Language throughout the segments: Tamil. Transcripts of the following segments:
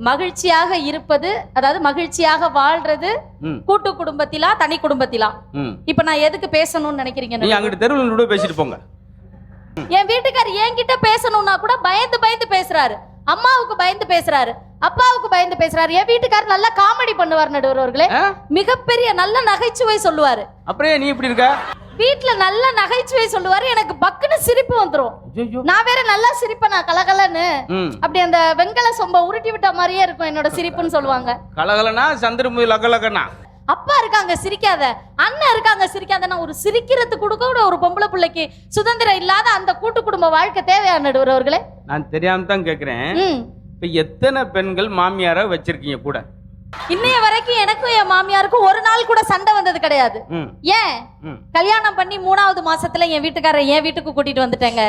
மகிழ்ச்சியாக இருப்பது அதாவது மகிழ்ச்சியாக வாழ்றது கூட்டு குடும்பத்திலா தனி குடும்பத்திலா? இப்ப நான் எதுக்கு பேசணும்னு நினைக்கிறீங்க அங்கிட்டு தெருவில் பேசிட்டு போங்க. என் வீட்டுக்கார் என்கிட்ட பேசணும்னா கூட பயந்து பயந்து பேசுறாரு. அம்மாவுக்கு பயந்து பேசுறாரு. அப்பாவுக்கு பயந்து பேசுறாரு. என் வீட்டுக்காரர் நல்லா காமெடி பண்ணுவார் நடுவர் அவர்களே. ஆ? மிகப்பெரிய நல்ல நகைச்சுவை சொல்லுவாரு. அப்புறம் நீ இப்படி இருக்க? வீட்ல நல்ல நகைச்சுவை சொல்லுவாரு எனக்கு பக்குன்னு சிரிப்பு வந்துரும். ஐயோ நான் வேற நல்லா சிரிப்பேன் நான் கலகலன்னு அப்படி அந்த வெங்கல சொம்ப உருட்டி விட்ட மாதிரியே இருக்கும் என்னோட சிரிப்புன்னு சொல்லுவாங்க. கலகலனா சந்திரமுகி லகலகனா அப்பா இருக்காங்க சிரிக்காத. அண்ணன் இருக்காங்க சிரிக்காத நான் ஒரு சிரிக்கிறதுக்கு கூட கூட ஒரு பொம்பளை பிள்ளைக்கு சுதந்திரம் இல்லாத அந்த கூட்டு குடும்ப வாழ்க்கை தேவையா நடுவர் அவர்களே நான் தெரியாம தான் கேட்குறேன் ம். இப்போ எத்தனை பெண்கள் மாமியாரை வச்சிருக்கீங்க கூட? இன்னைய வரைக்கும் எனக்கும் என் மாமியாருக்கும் ஒரு நாள் கூட சண்டை வந்தது கிடையாது. ஏன்? கல்யாணம் பண்ணி மூணாவது மாசத்துல என் வீட்டுக்காரரை என் வீட்டுக்கு கூட்டிட்டு வந்துட்டேங்க.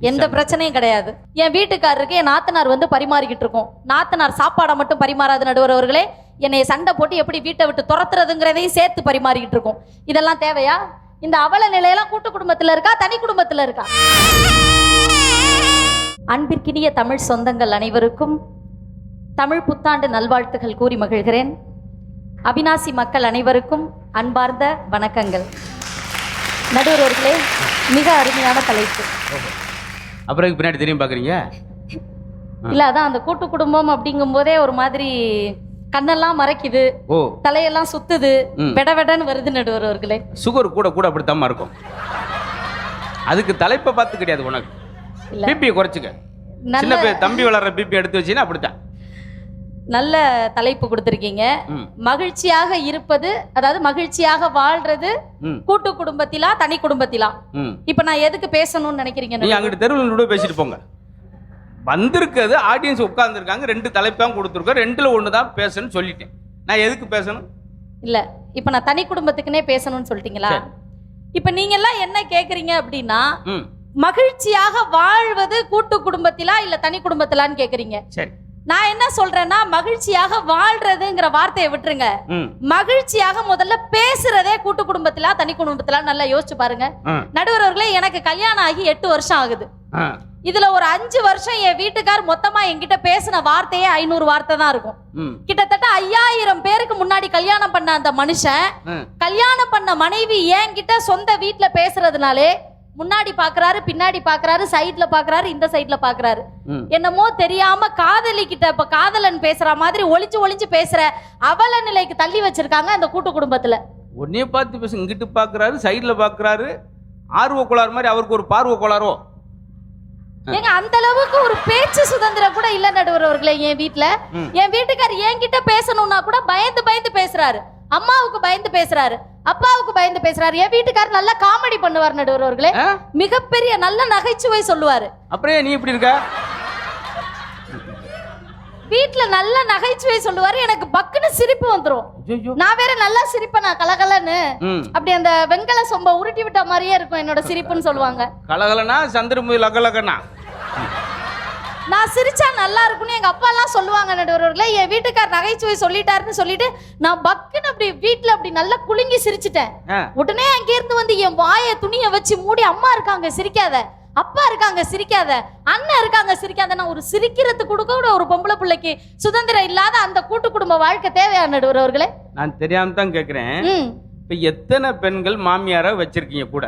எந்த பிரச்சனையும் கிடையாது. என் வீட்டுக்காரருக்கு என் நாத்தனார் வந்து பரிமாறிக்கிட்டு இருக்கோம். நாத்தனார் சாப்பாடை மட்டும் பரிமாறாத நடுவர் அவர்களே என்னை சண்டை போட்டு எப்படி வீட்டை விட்டு துரத்துறதுங்கிறதையும் சேர்த்து பரிமாறிக்கிட்டு இருக்கோம். இதெல்லாம் தேவையா? இந்த அவல நிலையெல்லாம் கூட்டு குடும்பத்துல இருக்கா? தனி குடும்பத்துல இருக்கா? அன்பிற்கினிய தமிழ் சொந்தங்கள் அனைவருக்கும் தமிழ் புத்தாண்டு நல்வாழ்த்துகள் கூறி மகிழ்கிறேன். அவினாசி மக்கள் அனைவருக்கும் அன்பார்ந்த வணக்கங்கள். நடுவர் அவர்களே மிக அருமையான தலைப்பு. அப்புறம் பின்னாடி தெரியும் பார்க்குறீங்க இல்ல அதான் அந்த கூட்டு குடும்பம் அப்படிங்கும் போதே ஒரு மாதிரி கண்ணெல்லாம் மறைக்குது. ஓ. தலையெல்லாம் சுத்துது. வெட வெடன்னு வருது நடுவர் அவர்களே. சுகர் கூட கூட அப்படித்தாம்மா இருக்கும். அதுக்கு தலைப்பை பார்த்து கிடையாது உனக்கு. பிபியை குறைச்சிக்க. சின்ன தம்பி வளர்ற பிபி எடுத்து வச்சீங்கன்னா அப்படித்தான். நல்ல தலைப்பு கொடுத்துருக்கீங்க. மகிழ்ச்சியாக இருப்பது அதாவது மகிழ்ச்சியாக வாழ்றது கூட்டு குடும்பத்திலா தனி குடும்பத்திலா? இப்ப நான் எதுக்கு பேசணும்னு நினைக்கிறீங்க நீங்க? அங்கிட்டு தெருவில் பேசிட்டு போங்க. வந்திருக்கிறது ஆடியன்ஸ் உட்கார்ந்துருக்காங்க ரெண்டு தலைப்பாக கொடுத்துருக்கோம். ரெண்டுல ஒன்று தான் பேசணும்னு சொல்லிட்டேன். நான் எதுக்கு பேசணும்? இல்ல இப்ப நான் தனி குடும்பத்துக்குனே பேசணும்னு சொல்லிட்டீங்களா. இப்ப நீங்க எல்லாம் என்ன கேக்குறீங்க அப்படின்னா மகிழ்ச்சியாக வாழ்வது கூட்டு குடும்பத்திலா இல்ல தனி குடும்பத்திலான்னு கேக்குறீங்க? சரி. நான் என்ன சொல்றேன்னா மகிழ்ச்சியாக வாழ்றதுங்கிற வார்த்தையை விட்டுருங்க. மகிழ்ச்சியாக முதல்ல பேசுறதே கூட்டு குடும்பத்திலா தனி குடும்பத்திலா நல்லா யோசிச்சு பாருங்க. ஆ. நடுவர் அவர்களே எனக்கு கல்யாணம் ஆகி எட்டு வருஷம் ஆகுது. இதுல ஒரு அஞ்சு வருஷம் என் வீட்டுக்கார் மொத்தமா என்கிட்ட பேசின வார்த்தையே ஐநூறு வார்த்தை தான் இருக்கும். கிட்டத்தட்ட ஐயாயிரம் பேருக்கு முன்னாடி கல்யாணம் பண்ண அந்த மனுஷன் கல்யாணம் பண்ண மனைவி என்கிட்ட சொந்த வீட்ல பேசுறதுனாலே முன்னாடி பாக்குறாரு பின்னாடி பாக்குறாரு சைடுல பாக்குறாரு இந்த சைடுல பாக்குறாரு. என்னமோ தெரியாம காதலி கிட்ட இப்ப காதலன் பேசுற மாதிரி ஒளிச்சு ஒளிச்சு பேசுற அவல நிலைக்கு தள்ளி வச்சிருக்காங்க அந்த கூட்டு குடும்பத்துல. உன்னைய பார்த்து பேச இங்கிட்டு பார்க்குறாரு சைடில் பார்க்குறாரு ஆர்வ கோளாறு மாதிரி அவருக்கு ஒரு பார்வை கோளாறோ? ஏங்க அந்த அளவுக்கு ஒரு பேச்சு சுதந்திரம் கூட இல்ல நடுவர் அவர்களே என் வீட்ல. என் வீட்டுக்கார் என்கிட்ட பேசணும்னா கூட பயந்து பயந்து பேசுறாரு. அம்மாவுக்கு பயந்து பேசுறாரு. அப்பாவுக்கு பயந்து பேசுறாரு. என் வீட்டுக்கார் நல்லா காமெடி பண்ணுவார் நடுவர் அவர்களே? மிகப்பெரிய நல்ல நகைச்சுவை சொல்லுவாரு. ஏன் நீ இப்படி இருக்க? வீட்ல நல்ல நகைச்சுவை சொல்லுவாரு. எனக்கு பக்குன்னு சிரிப்பு வந்துரும். ஐயோ நான் வேற நல்லா சிரிப்பேன் நான் கலகலன்னு அப்படி அந்த வெங்கல சொம்ப உருட்டி விட்ட மாதிரியே இருக்கும் என்னோட சிரிப்புன்னு சொல்லுவாங்க. கலகலனா சந்திரமுகி லகலகனா? நான் சிரிச்சா நல்லா இருக்கும்னு எங்க அப்பா எல்லாம் சொல்லுவாங்க நடுவர்களே. என் வீட்டுக்கார் நகைச்சுவை சொல்லிட்டாருன்னு சொல்லிட்டு நான் பக்குன்னு அப்படி வீட்ல அப்படி நல்லா குலுங்கி சிரிச்சிட்டேன். உடனே அங்க இருந்து வந்து என் வாயை துணியை வச்சு மூடி அம்மா இருக்காங்க சிரிக்காத. அப்பா இருக்காங்க சிரிக்காத. அண்ணன் இருக்காங்க சிரிக்காத. நான் ஒரு சிரிக்கிறதுக்கு கூட கூட ஒரு பொம்பளை பிள்ளைக்கு சுதந்திரம் இல்லாத அந்த கூட்டு குடும்ப வாழ்க்கை தேவையா நடுவர் அவர்களே நான் தெரியாம தான் கேட்குறேன் இப்போ எத்தனை பெண்கள் மாமியாரை வச்சிருக்கீங்க கூட?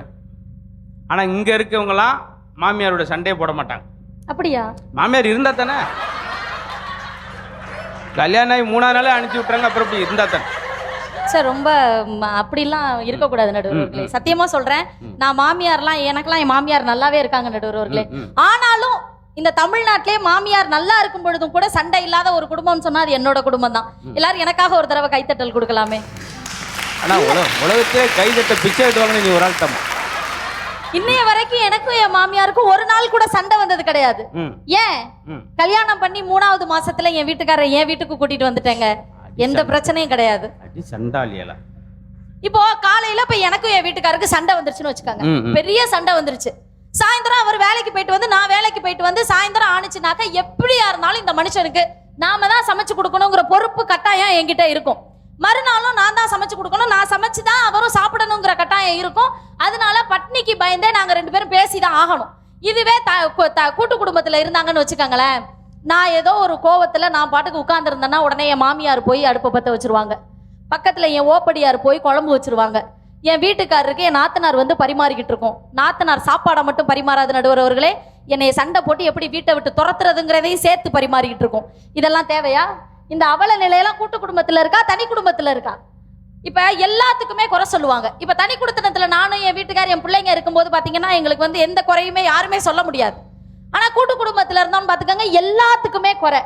ஆனால் இங்கே இருக்கவங்களாம் மாமியாரோட சண்டையை போட மாட்டாங்க. அப்படியா? மாமியார் இருந்தா தானே? கல்யாணம் ஆகி மூணாவது நாளே அனுப்பிச்சி விட்றாங்க அப்புறம் இப்படி இருந்தா தானே? சார் ரொம்ப ம், அப்படிலாம் இருக்கக்கூடாது நடுவர்களே சத்தியமா சொல்றேன் நான் மாமியார்லாம் எனக்கெல்லாம் என் மாமியார் நல்லாவே இருக்காங்க நடுவர்களே ம், ம். ஆனாலும் இந்த தமிழ்நாட்டிலே மாமியார் நல்லா இருக்கும் பொழுதும் கூட சண்டை இல்லாத ஒரு குடும்பம்னு சொன்னா அது என்னோட குடும்பம் தான். எல்லாரும் எனக்காக ஒரு தடவை கைத்தட்டல் கொடுக்கலாமே. ஆனால் உலக உலகத்தே கைதட்ட பிச்சை எடுவாங்கன்னு நீ ஒரு ஆள் தம்மா. இன்னைய வரைக்கும் எனக்கும் என் மாமியாருக்கும் ஒரு நாள் கூட சண்டை வந்தது கிடையாது. ஏன்? கல்யாணம் பண்ணி மூணாவது மாசத்துல என் வீட்டுக்காரரை என் வீட்டுக்கு கூட்டிட்டு வந்துட்டேங்க. எந்த பிரச்சனையும் கிடையாது. இப்போ காலையில இப்ப எனக்கும் என் வீட்டுக்காருக்கு சண்டை வந்துருச்சுன்னு வச்சுக்கோங்க. பெரிய சண்டை வந்துருச்சு. சாயந்தரம் அவர் வேலைக்கு போயிட்டு வந்து நான் வேலைக்கு போயிட்டு வந்து சாயந்தரம் ஆணுச்சுனாக்கா எப்படியா இருந்தாலும் இந்த மனுஷனுக்கு நாம தான் சமைச்சு கொடுக்கணுங்கிற பொறுப்பு கட்டாயம் என்கிட்ட இருக்கும். மறுநாளும் நான் தான் சமைச்சு கொடுக்கணும். நான் சமைச்சு தான் அவரும் சாப்பிடணுங்கிற கட்டாயம் இருக்கும். அதனால பட்னிக்கு பயந்தே நாங்கள் ரெண்டு பேரும் பேசி தான் ஆகணும். இதுவே த த- கூட்டு குடும்பத்தில் இருந்தாங்கன்னு வச்சுக்கோங்களேன். நான் ஏதோ ஒரு கோவத்தில் நான் பாட்டுக்கு உட்காந்துருந்தேன்னா உடனே என் மாமியார் போய் அடுப்பை பற்ற வச்சிருவாங்க. பக்கத்தில் என் ஓப்படியார் போய் குழம்பு வச்சிருவாங்க. என் வீட்டுக்காரருக்கு என் நாத்தனார் வந்து பரிமாறிக்கிட்டு இருக்கோம். நாத்தனார் சாப்பாடை மட்டும் பரிமாறாத நடுவரவர்களே என்னை சண்டை போட்டு எப்படி வீட்டை விட்டு துரத்துறதுங்கிறதையும் சேர்த்து பரிமாறிக்கிட்டு இருக்கோம். இதெல்லாம் தேவையா? இந்த அவல நிலையெல்லாம் கூட்டு குடும்பத்தில் இருக்கா? தனி குடும்பத்தில் இருக்கா? இப்போ எல்லாத்துக்குமே குறை சொல்லுவாங்க. இப்போ தனி குடித்தனத்தில் நானும் என் வீட்டுக்கார் என் பிள்ளைங்க இருக்கும்போது பார்த்தீங்கன்னா எங்களுக்கு வந்து எந்த குறையுமே யாருமே சொல்ல முடியாது. ஆனால் கூட்டு குடும்பத்தில் இருந்தோம்னு பார்த்துக்கோங்க எல்லாத்துக்குமே குறை.